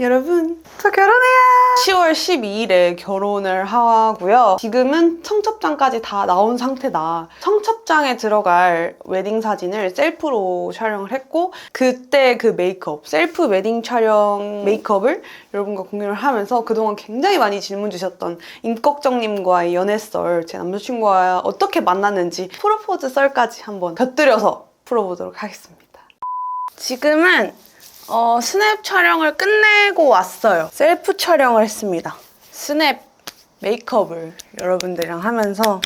여러분, 저 결혼해요! 10월 12일에 결혼을 하고요. 지금은 청첩장까지 다 나온 상태다. 청첩장에 들어갈 웨딩 사진을 셀프로 촬영을 했고, 그때 그 메이크업, 셀프 웨딩 촬영 메이크업을 여러분과 공유를 하면서 그동안 굉장히 많이 질문 주셨던 임꺽정님과의 연애 썰, 제 남자친구와 어떻게 만났는지 프로포즈 썰까지 한번 곁들여서 풀어보도록 하겠습니다. 지금은 어, 스냅 촬영을 끝내고 왔어요. 셀프 촬영을 했습니다. 스냅 메이크업을 여러분들이랑 하면서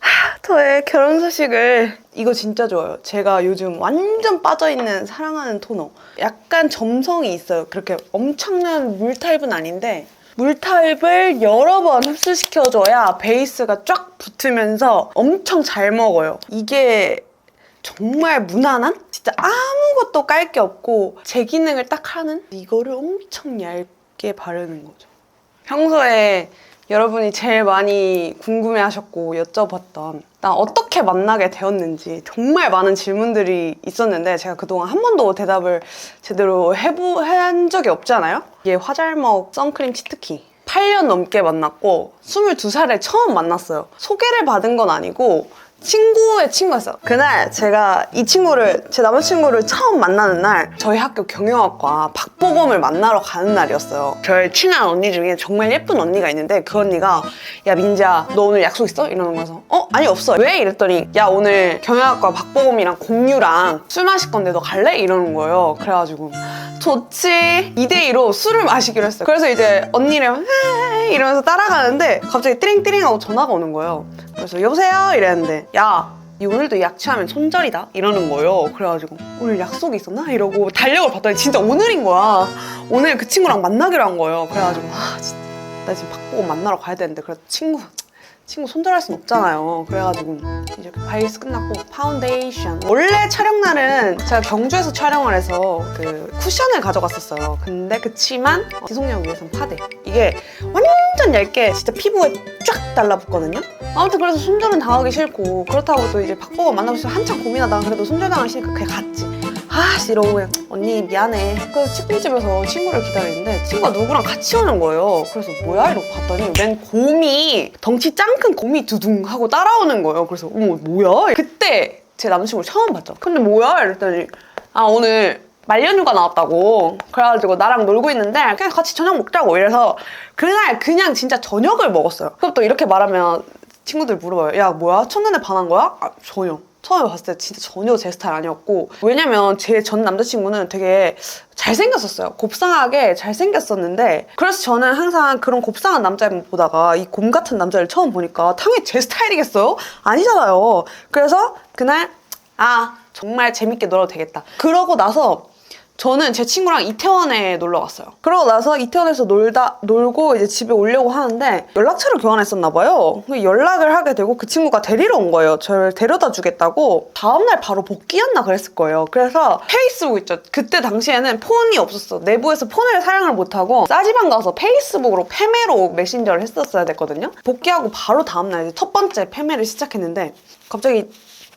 하, 저의 결혼 소식을 이거 진짜 좋아요. 제가 요즘 완전 빠져있는 사랑하는 토너. 약간 점성이 있어요. 그렇게 엄청난 물 타입은 아닌데 물 타입을 여러 번 흡수시켜줘야 베이스가 쫙 붙으면서 엄청 잘 먹어요. 이게 정말 무난한? 진짜 아무것도 깔 게 없고 제 기능을 딱 하는? 이거를 엄청 얇게 바르는 거죠. 평소에 여러분이 제일 많이 궁금해하셨고 여쭤봤던 나 어떻게 만나게 되었는지 정말 많은 질문들이 있었는데 제가 그동안 한 번도 대답을 제대로 해보, 한 적이 없잖아요? 이게 화잘먹 선크림 치트키 8년 넘게 만났고 22살에 처음 만났어요. 소개를 받은 건 아니고 친구의 친구였어요. 그날 제가 이 친구를 제 남자친구를 처음 만나는 날 저희 학교 경영학과 박보검을 만나러 가는 날이었어요. 저의 친한 언니 중에 정말 예쁜 언니가 있는데 그 언니가 야 민지야 너 오늘 약속 있어? 이러는 거여서 어? 아니 없어. 왜? 이랬더니 야 오늘 경영학과 박보검이랑 공유랑 술 마실 건데 너 갈래? 이러는 거예요. 그래가지고 좋지. 2대2로 술을 마시기로 했어요. 그래서 이제 언니랑 이러면서 따라가는데 갑자기 띠링띠링 하고 전화가 오는 거예요. 그래서 여보세요? 이랬는데 야, 니 오늘도 약취하면 손절이다? 이러는 거예요. 그래가지고 오늘 약속이 있었나? 이러고 달력을 봤더니 진짜 오늘인 거야. 오늘 그 친구랑 만나기로 한 거예요. 그래가지고 아 진짜 나 지금 박보고 만나러 가야 되는데 그래도 친구 친구 손절할 순 없잖아요. 그래가지고 이제 그 바이스 끝났고 파운데이션. 원래 촬영 날은 제가 경주에서 촬영을 해서 그 쿠션을 가져갔었어요. 근데 그치만 지속력 위해선 파데. 이게 완전 얇게 진짜 피부에 쫙 달라붙거든요. 아무튼 그래서 손절은 당하기 싫고 그렇다고 또 이제 박보고 만나고 싶어 한참 고민하다가 그래도 손절 당하기 싫으니까 그냥 갔지. 아씨 이러고 그냥 언니 미안해. 그래서 치킨집에서 친구를 기다리는데 친구가 누구랑 같이 오는 거예요. 그래서 뭐야? 이러고 봤더니 웬 곰이 덩치 짱 큰 곰이 두둥 하고 따라오는 거예요. 그래서 어머 뭐야? 그때 제 남자친구를 처음 봤죠 근데 뭐야? 이랬더니 아 오늘 말년휴가 나왔다고. 그래가지고 나랑 놀고 있는데 그냥 같이 저녁 먹자고. 이래서 그날 그냥 진짜 저녁을 먹었어요. 그럼 또 이렇게 말하면 친구들 물어봐요 야 뭐야? 첫눈에 반한 거야? 아, 전혀 처음에 봤을 때 진짜 전혀 제 스타일 아니었고 왜냐면 제 전 남자친구는 되게 잘생겼었어요. 곱상하게 잘생겼었는데 그래서 저는 항상 그런 곱상한 남자를 보다가 이 곰 같은 남자를 처음 보니까 당연히 제 스타일이겠어요? 아니잖아요. 그래서 그날 아 정말 재밌게 놀아도 되겠다. 그러고 나서 저는 제 친구랑 이태원에 놀러 갔어요. 그러고 나서 이태원에서 놀다 놀고 이제 집에 오려고 하는데 연락처를 교환했었나 봐요. 그 연락을 하게 되고 그 친구가 데리러 온 거예요. 저를 데려다 주겠다고 다음 날 바로 복귀였나 그랬을 거예요. 그래서 페이스북 있죠. 그때 당시에는 폰이 없었어. 내부에서 폰을 사용을 못 하고 싸지방 가서 페이스북으로 패매로 메신저를 했었어야 됐거든요. 복귀하고 바로 다음날 이제 첫 번째 패매를 시작했는데 갑자기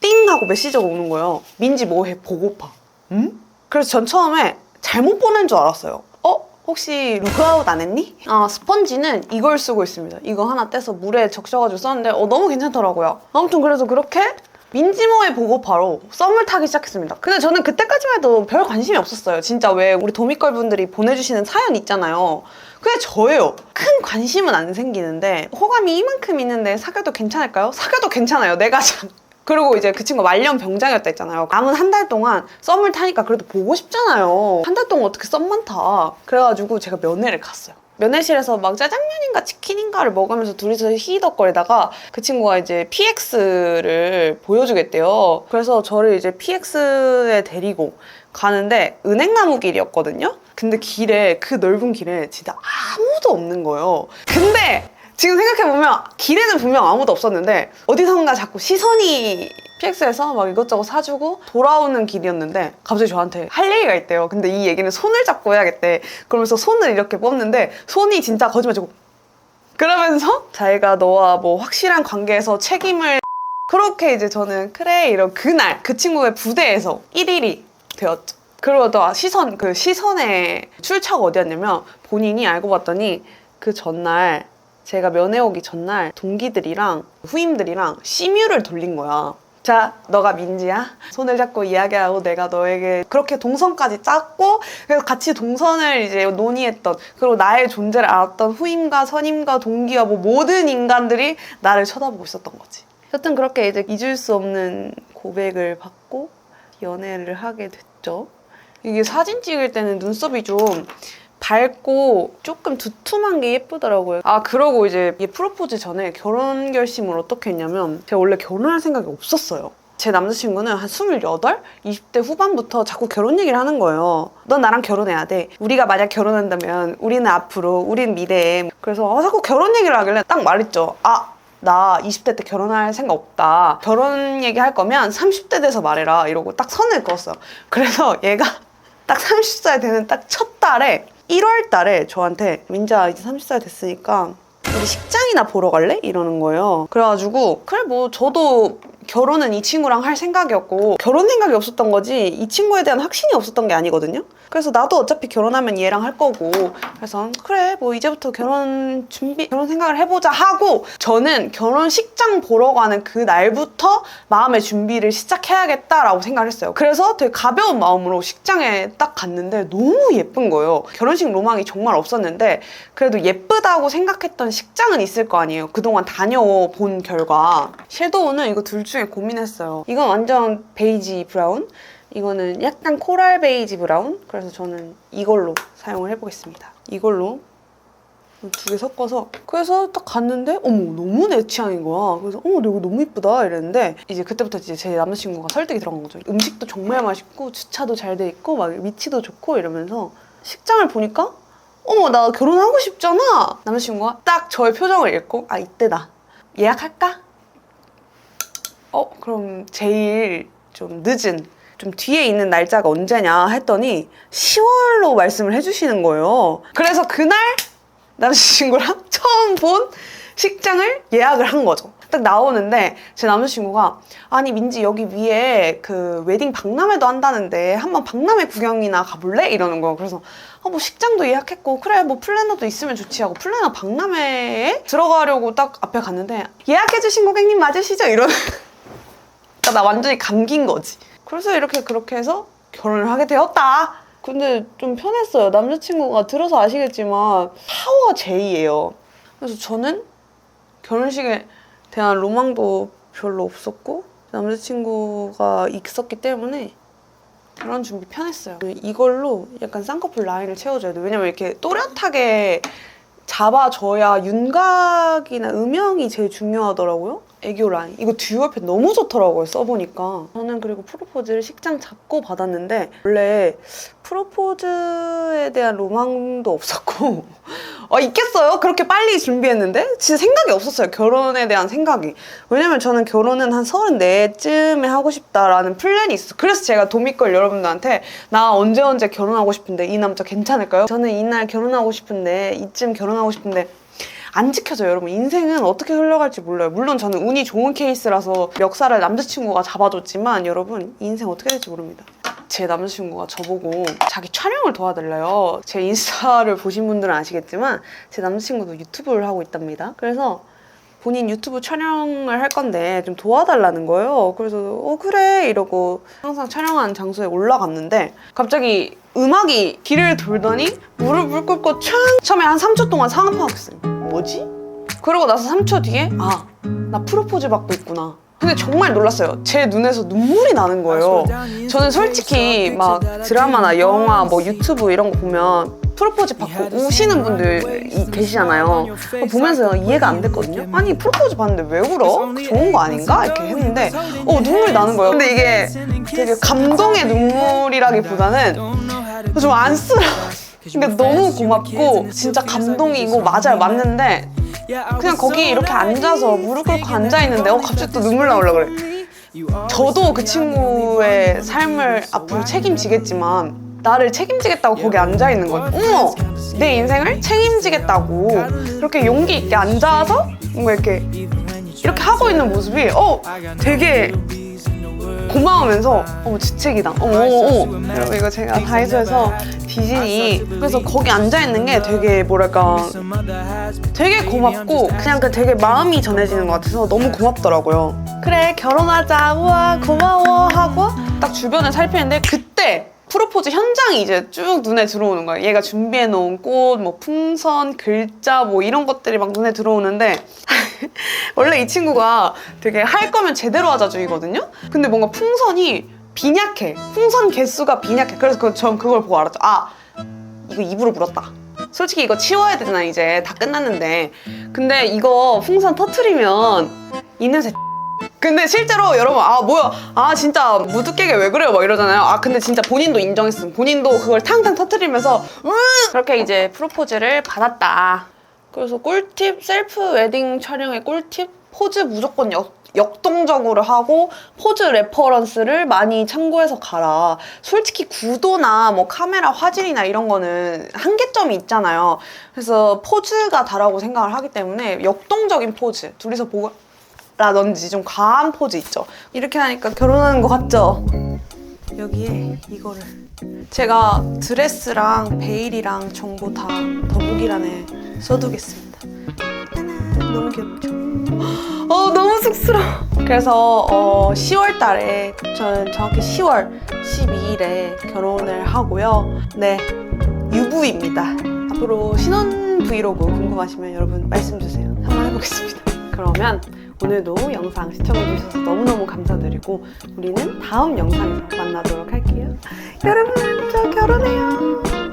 띵 하고 메시지가 오는 거예요. 민지 뭐해 보고파. 응? 그래서 전 처음에 잘못 보낸 줄 알았어요. 어? 혹시 로그아웃 안 했니? 아, 스펀지는 이걸 쓰고 있습니다. 이거 하나 떼서 물에 적셔가지고 썼는데 어, 너무 괜찮더라고요. 아무튼 그래서 그렇게 민지모의 보고파로 썸을 타기 시작했습니다. 근데 저는 그때까지만 해도 별 관심이 없었어요. 진짜 왜 우리 도미걸 분들이 보내주시는 사연 있잖아요. 그게 저예요. 큰 관심은 안 생기는데 호감이 이만큼 있는데 사귀어도 괜찮을까요? 사귀어도 괜찮아요. 내가 참. 그리고 이제 그 친구 말년 병장이었다 했잖아요. 남은 한 달 동안 썸을 타니까 그래도 보고 싶잖아요. 한 달 동안 어떻게 썸만 타. 그래가지고 제가 면회를 갔어요. 면회실에서 막 짜장면인가 치킨인가를 먹으면서 둘이서 히덕거리다가 그 친구가 이제 PX를 보여주겠대요. 그래서 저를 이제 PX에 데리고 가는데 은행나무 길이었거든요. 근데 길에 그 넓은 길에 진짜 아무도 없는 거예요. 근데 지금 생각해보면 길에는 분명 아무도 없었는데 어디선가 자꾸 시선이 PX에서 막 이것저것 사주고 돌아오는 길이었는데 갑자기 저한테 할 얘기가 있대요. 근데 이 얘기는 손을 잡고 해야겠대. 그러면서 손을 이렇게 뻗는데 손이 진짜 거짓말치고 그러면서 자기가 너와 뭐 확실한 관계에서 책임을 그렇게 이제 저는 그래 이런 그날 그 친구의 부대에서 1일이 되었죠. 그리고 또 시선 그 시선의 출처가 어디였냐면 본인이 알고 봤더니 그 전날 제가 면회 오기 전날 동기들이랑 후임들이랑 시뮤를 돌린 거야. 자, 너가 민지야. 손을 잡고 이야기하고 내가 너에게 그렇게 동선까지 짰고 그래서 같이 동선을 이제 논의했던 그리고 나의 존재를 알았던 후임과 선임과 동기와 뭐 모든 인간들이 나를 쳐다보고 있었던 거지. 여튼 그렇게 이제 잊을 수 없는 고백을 받고 연애를 하게 됐죠. 이게 사진 찍을 때는 눈썹이 좀 밝고 조금 두툼한 게 예쁘더라고요. 아, 그러고 이제 이 프로포즈 전에 결혼 결심을 어떻게 했냐면 제가 원래 결혼할 생각이 없었어요. 제 남자친구는 한 28? 20대 후반부터 자꾸 결혼 얘기를 하는 거예요. 넌 나랑 결혼해야 돼. 우리가 만약 결혼한다면 우리는 앞으로, 우린 미래에. 그래서 아, 자꾸 결혼 얘기를 하길래 딱 말했죠. 아, 나 20대 때 결혼할 생각 없다. 결혼 얘기할 거면 30대 돼서 말해라. 이러고 딱 선을 그었어요. 그래서 얘가 딱 30살 되는 딱 첫 달에 1월 달에 저한테 민자 이제 30살 됐으니까 우리 식장이나 보러 갈래? 이러는 거예요. 그래가지고 그래 뭐 저도 결혼은 이 친구랑 할 생각이었고 결혼 생각이 없었던 거지 이 친구에 대한 확신이 없었던 게 아니거든요. 그래서 나도 어차피 결혼하면 얘랑 할 거고 그래서 그래 뭐 이제부터 결혼 준비 결혼 생각을 해보자 하고 저는 결혼식장 보러 가는 그 날부터 마음의 준비를 시작해야겠다라고 생각을 했어요. 그래서 되게 가벼운 마음으로 식장에 딱 갔는데 너무 예쁜 거예요. 결혼식 로망이 정말 없었는데 그래도 예쁘다고 생각했던 식장은 있을 거 아니에요. 그동안 다녀본 결과 섀도우는 이거 둘 중에 고민했어요. 이건 완전 베이지 브라운 이거는 약간 코랄 베이지 브라운? 그래서 저는 이걸로 사용을 해보겠습니다. 이걸로 두 개 섞어서. 그래서 딱 갔는데 어머 너무 내 취향인 거야. 그래서 어머 너 이거 너무 이쁘다. 이랬는데 이제 그때부터 이제 제 남자친구가 설득이 들어간 거죠. 음식도 정말 맛있고 주차도 잘 돼 있고 막 위치도 좋고 이러면서 식장을 보니까 어머 나 결혼하고 싶잖아. 남자친구가 딱 저의 표정을 읽고 아 이때다. 예약할까? 어 그럼 제일 좀 늦은 좀 뒤에 있는 날짜가 언제냐 했더니 10월로 말씀을 해주시는 거예요. 그래서 그날 남자친구랑 처음 본 식장을 예약을 한 거죠. 딱 나오는데 제 남자친구가 아니 민지 여기 위에 그 웨딩 박람회도 한다는데 한번 박람회 구경이나 가볼래? 이러는 거예요. 그래서 아, 뭐 식장도 예약했고 그래 뭐 플래너도 있으면 좋지 하고 플래너 박람회에 들어가려고 딱 앞에 갔는데 예약해주신 고객님 맞으시죠? 이러는 그러니까 나 완전히 감긴 거지. 그래서 이렇게 그렇게 해서 결혼을 하게 되었다. 근데 좀 편했어요. 남자친구가 들어서 아시겠지만 파워 J예요. 그래서 저는 결혼식에 대한 로망도 별로 없었고 남자친구가 있었기 때문에 결혼 준비 편했어요. 이걸로 약간 쌍꺼풀 라인을 채워줘야 돼. 왜냐면 이렇게 또렷하게 잡아줘야 윤곽이나 음영이 제일 중요하더라고요. 애교 라인. 이거 듀얼펜 너무 좋더라고요, 써보니까. 저는 그리고 프로포즈를 식장 잡고 받았는데, 원래 프로포즈에 대한 로망도 없었고, 어, 있겠어요? 그렇게 빨리 준비했는데? 진짜 생각이 없었어요, 결혼에 대한 생각이. 왜냐면 저는 결혼은 한 34쯤에 하고 싶다라는 플랜이 있어. 그래서 제가 도미걸 여러분들한테, 나 언제 언제 결혼하고 싶은데, 이 남자 괜찮을까요? 저는 이날 결혼하고 싶은데, 이쯤 결혼하고 싶은데, 안 지켜져요, 여러분. 인생은 어떻게 흘러갈지 몰라요. 물론 저는 운이 좋은 케이스라서 멱살을 남자친구가 잡아줬지만 여러분 인생 어떻게 될지 모릅니다. 제 남자친구가 저보고 자기 촬영을 도와달래요. 제 인스타를 보신 분들은 아시겠지만 제 남자친구도 유튜브를 하고 있답니다. 그래서 본인 유튜브 촬영을 할 건데 좀 도와달라는 거예요. 그래서 어 그래 이러고 항상 촬영하는 장소에 올라갔는데 갑자기 음악이 길을 돌더니 무릎을 꿇고 촥 처음에 한 3초 동안 상황파악했어요. 뭐지? 그러고 나서 3초 뒤에 아 나 프로포즈 받고 있구나. 근데 정말 놀랐어요. 제 눈에서 눈물이 나는 거예요. 저는 솔직히 막 드라마나 영화, 뭐 유튜브 이런 거 보면 프로포즈 받고 우시는 분들 이- 계시잖아요. 보면서 이해가 안 됐거든요. 아니 프로포즈 받는데 왜 울어? 좋은 거 아닌가? 이렇게 했는데 어 눈물이 나는 거예요. 근데 이게 되게 감동의 눈물이라기보다는 좀 안쓰러워. 그러니까 너무 고맙고 진짜 감동이고 맞아요 맞는데 그냥 거기 이렇게 앉아서 무릎 꿇고 앉아 있는데 어 갑자기 또 눈물 나오려 그래. 저도 그 친구의 삶을 앞으로 책임지겠지만 나를 책임지겠다고 거기 앉아 있는 거예요. 어머, 내 인생을 책임지겠다고 그렇게 용기 있게 앉아서 뭔가 이렇게 이렇게 하고 있는 모습이 어 되게 고마우면서 어머 주책이다. 어머 어머 어머. 여러분 이거 제가 다이소에서 디즈니 그래서 거기 앉아 있는 게 되게 뭐랄까 되게 고맙고 그냥 그 되게 마음이 전해지는 것 같아서 너무 고맙더라고요. 그래 결혼하자 우와 고마워 하고 딱 주변을 살피는데 그때 프로포즈 현장이 이제 쭉 눈에 들어오는 거예요. 얘가 준비해 놓은 꽃, 뭐 풍선, 글자 뭐 이런 것들이 막 눈에 들어오는데 원래 이 친구가 되게 할 거면 제대로 하자주의거든요. 근데 뭔가 풍선이 빈약해. 풍선 개수가 빈약해. 그래서 그, 전 그걸 보고 알았죠. 아 이거 입으로 물었다. 솔직히 이거 치워야 되잖아 이제 다 끝났는데. 근데 이거 풍선 터트리면 이 냄새. 근데 실제로 여러분 아 뭐야? 아 진짜 무드깨게 왜 그래요? 막 이러잖아요. 아 근데 진짜 본인도 인정했음. 본인도 그걸 탕탕 터트리면서 으 그렇게 이제 프로포즈를 받았다. 그래서 꿀팁 셀프 웨딩 촬영의 꿀팁? 포즈 무조건 역, 역동적으로 하고 포즈 레퍼런스를 많이 참고해서 가라. 솔직히 구도나 뭐 카메라 화질이나 이런 거는 한계점이 있잖아요. 그래서 포즈가 다라고 생각을 하기 때문에 역동적인 포즈. 둘이서 보고 라든지 좀 과한 포즈 있죠. 이렇게 하니까 결혼하는 것 같죠? 여기에 이거를 제가 드레스랑 베일이랑 정보 다 더보기란에 써두겠습니다. 너무 귀엽죠? 어 너무 쑥스러워. 그래서 어, 10월 달에 저는 정확히 10월 12일에 결혼을 하고요. 네 유부입니다. 앞으로 신혼 브이로그 궁금하시면 여러분 말씀 주세요. 한번 해보겠습니다. 그러면 오늘도 영상 시청해주셔서 너무너무 감사드리고 우리는 다음 영상에서 만나도록 할게요. 여러분, 저 결혼해요.